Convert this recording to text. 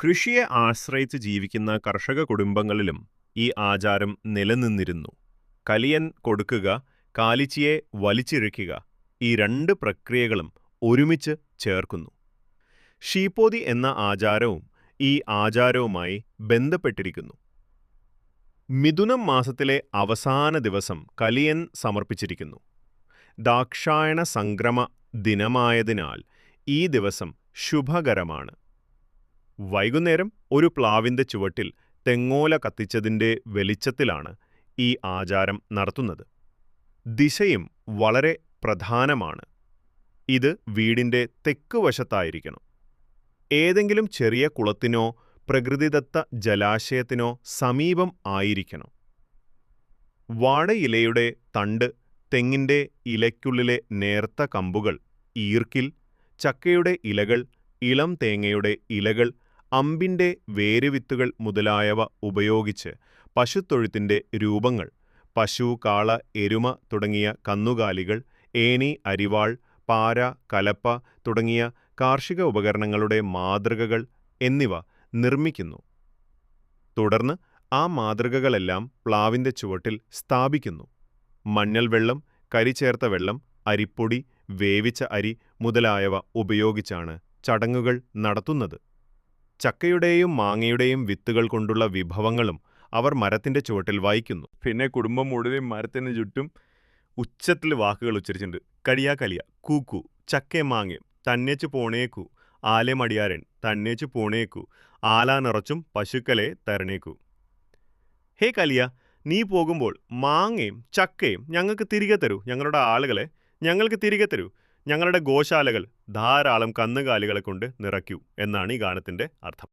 കൃഷിയെ ആശ്രയിച്ച് ജീവിക്കുന്ന കർഷക കുടുംബങ്ങളിലും ഈ ആചാരം നിലനിന്നിരുന്നു. കലിയൻ കൊടുക്കുക കാലിച്ചിയെ വലിച്ചിഴയ്ക്കുക ഈ രണ്ട് പ്രക്രിയകളും ഒരുമിച്ച് ചേർക്കുന്നു. ഷീപ്പോതി എന്ന ആചാരവും ഈ ആചാരവുമായി ബന്ധപ്പെട്ടിരിക്കുന്നു. മിഥുനം മാസത്തിലെ അവസാന ദിവസം കലിയൻ സമർപ്പിച്ചിരിക്കുന്നു. ദാക്ഷായണ സംക്രമ ദിനമായതിനാൽ ഈ ദിവസം ശുഭകരമാണ്. വൈകുന്നേരം ഒരു പ്ലാവിന്റെ ചുവട്ടിൽ തെങ്ങോല കത്തിച്ചതിന്റെ വെളിച്ചത്തിലാണ് ഈ ആചാരം നടത്തുന്നത്. ദിശയും വളരെ പ്രധാനമാണ്. ഇത് വീടിന്റെ തെക്ക് വശത്തായിരിക്കണം. ഏതെങ്കിലും ചെറിയ കുളത്തിനോ പ്രകൃതിദത്ത ജലാശയത്തിനോ സമീപം ആയിരിക്കണം. വാഴയിലയുടെ തണ്ട് തെങ്ങിന്റെ ഇലയ്ക്കുള്ളിലെ നേർത്ത കമ്പുകൾ ഈർക്കിൽ ചക്കയുടെ ഇലകൾ ഇളം തേങ്ങയുടെ ഇലകൾ അമ്പിന്റെ വേരുവിത്തുകൾ മുതലായവ ഉപയോഗിച്ച് പശുത്തൊഴുത്തിന്റെ രൂപങ്ങൾ പശു കാള എരുമ തുടങ്ങിയ കന്നുകാലികൾ ഏണി അരിവാൾ പാര കലപ്പ തുടങ്ങിയ കാർഷിക ഉപകരണങ്ങളുടെ മാതൃകകൾ എന്നിവ നിർമ്മിക്കുന്നു. തുടർന്ന് ആ മാതൃകകളെല്ലാം പ്ലാവിന്റെ ചുവട്ടിൽ സ്ഥാപിക്കുന്നു. മഞ്ഞൾ വെള്ളം കരിചേർത്ത വെള്ളം അരിപ്പൊടി വേവിച്ച അരി മുതലായവ ഉപയോഗിച്ചാണ് ചടങ്ങുകൾ നടത്തുന്നത്. ചക്കയുടെയും മാങ്ങയുടെയും വിത്തുകൾ കൊണ്ടുള്ള വിഭവങ്ങളും അവർ മരത്തിന്റെ ചുവട്ടിൽ വായിക്കുന്നു. പിന്നെ കുടുംബം മുഴുവൻ മരത്തിന് ചുറ്റും ഉച്ചത്തിൽ വാക്കുകൾ ഉച്ചരിച്ചിട്ടുണ്ട്. കടിയാ കലിയ കൂക്കു ചക്ക മാങ്ങ തന്നേച്ചു പോണേക്കു ആലെ മടിയാരൻ തന്നേച്ചു പോണേക്കു ആലാ നിറച്ചും പശുക്കളെ തരണേക്കു. ഹേ കലിയ നീ പോകുമ്പോൾ മാങ്ങയും ചക്കയും ഞങ്ങൾക്ക് തിരികെ തരൂ. ഞങ്ങളുടെ ആളുകളെ ഞങ്ങൾക്ക് തിരികെ തരൂ. ഞങ്ങളുടെ ഗോശാലകൾ ധാരാളം കന്നുകാലികളെ കൊണ്ട് നിറയ്ക്കൂ എന്നാണ് ഈ ഗാനത്തിന്റെ അർത്ഥം.